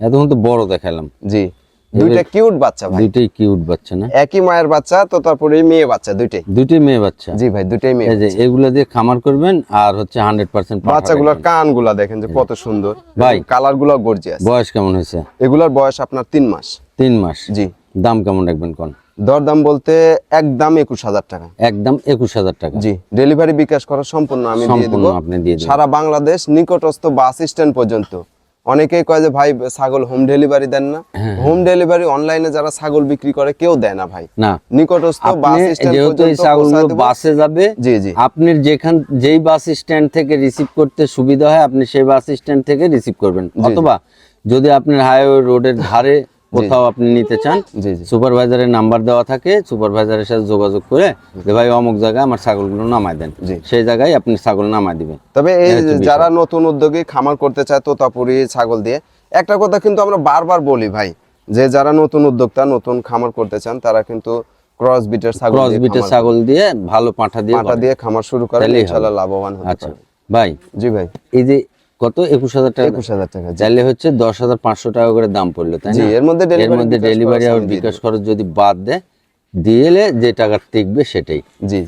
এতক্ষণ তো বড় দেখালাম। জি। দুইটা কিউট বাচ্চা ভাই। দুইটাই কিউট বাচ্চা না? একই মায়ের বাচ্চা তো তারপরে মেয়ে বাচ্চা দুইটাই। দুইটাই মেয়ে বাচ্চা? জি ভাই দুইটাই মেয়ে এই যে এগুলা দিয়ে খামার করবেন আর হচ্ছে হান্ড্রেড পার্সেন্ট বাচ্চাগুলোর কানগুলা দেখেন যে কত সুন্দর। ভাই। কালারগুলো গর্জিয়াস বয়স কেমন হয়েছে? এগুলার বয়স আপনার তিন মাস। তিন মাস? জি। দাম কেমন রাখবেন কোন? দরদাম বলতে একদম একুশ হাজার টাকা। একদম একুশ হাজার টাকা। জি ডেলিভারি বিকাশ করা সম্পূর্ণ আমি দিয়ে সম্পূর্ণ দেবো। আপনি দিয়ে দেবেন। সারা বাংলাদেশ নিকটস্থ বাস স্ট্যান্ড পর্যন্ত। অনেকেই কয় যে ভাই ছাগল হোম ডেলিভারি দেন না। হোম ডেলিভারি অনলাইনে যারা ছাগল বিক্রি করে কেউ দেয় না ভাই। না। নিকটস্থ বাস যেহেতু এই ছাগলগুলো বাসে যাবে জি জি। আপনি যেখান যেই বাস স্ট্যান্ড থেকে রিসিভ করতে সুবিধা হয় আপনি সেই বাস স্ট্যান্ড থেকে রিসিভ করবেন। অথবা যদি আপনার হাইওয়ে রোডের ধারে কোথাও আপনি নিতে চান সুপারভাইজারের নাম্বার দেওয়া থাকে সুপারভাইজারের সাথে যোগাযোগ করে যে ভাই অমুক জায়গায় আমার ছাগলগুলো নামায় দেন। সেই জায়গায় আপনি ছাগল নামায় দিবেন। তবে এই। যারা নতুন উদ্যোগী খামার করতে চায় তোতাপুরি ছাগল দিয়ে একটা কথা কিন্তু আমরা বারবার বলি ভাই যে যারা নতুন উদ্যোক্তা নতুন খামার করতে চান তারা কিন্তু ক্রস বিটের ছাগল ক্রস বিটের ছাগল দিয়ে ভালো পাঁঠা দিয়ে পাটা দিয়ে খামার শুরু হবে। ইনশাআল্লাহ লাভবান হতে আচ্ছা। পারবে ভাই জি ভাই। এই যে কত? একুশ হাজার টাকা একুশ হাজার টাকা। চাইলে হচ্ছে দশ হাজার পাঁচশো টাকা করে দাম পড়ল তাই না? এর মধ্যে এর মধ্যে ডেলিভারি আর বিকাশ খরচ যদি বাদ দেয় দিলে যে টাকা টিকবে সেটাই। জি।